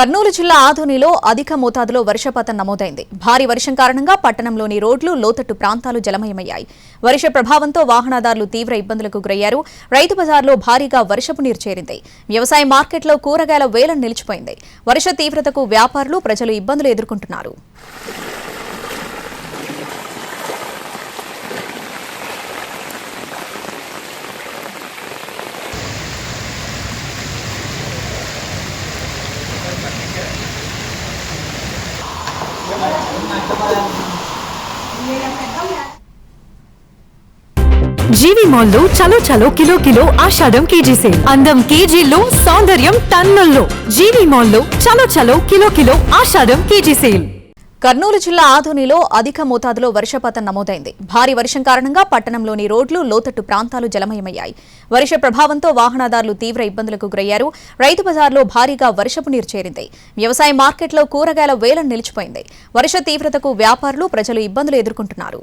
కర్నూలు జిల్లా ఆధోనిలో అధిక మోతాదులో వర్షపాతం నమోదైంది. భారీ వర్షం కారణంగా పట్టణంలోని రోడ్లు లోతట్టు ప్రాంతాలు జలమయమయ్యాయి. వర్ష ప్రభావంతో వాహనదారులు తీవ్ర ఇబ్బందులకు గురయ్యారు. రైతు బజార్లో భారీగా వర్షపు నీరు చేరింది. వ్యవసాయ మార్కెట్లో కూరగాయల వేలం నిలిచిపోయింది. వర్ష తీవ్రతకు వ్యాపారులు ప్రజలు ఇబ్బందులు ఎదుర్కొంటున్నారు. జీవి మాల్లో చలో చలో kilo kilo Ashadham KG sale అందం కేజీలో సౌందర్యం టన్నుల్లో. జీవి మాల్లో చలో చలో kilo kilo Ashadham KG sale Kurnool జిల్లా ఆధోనిలో అధిక మోతాదులో వర్షపాతం నమోదైంది. భారీ వర్షం కారణంగా పట్టణంలోని రోడ్లు లోతట్టు ప్రాంతాలు జలమయమయ్యాయి. వర్ష ప్రభావంతో వాహనదారులు తీవ్ర ఇబ్బందులకు గురయ్యారు. రైతు బజార్లో భారీగా వర్షపు నీరు చేరింది. వ్యవసాయ మార్కెట్లో కూరగాయల వేలం నిలిచిపోయింది. వర్ష తీవ్రతకు వ్యాపారులు ప్రజలు ఇబ్బందులు ఎదుర్కొంటున్నారు.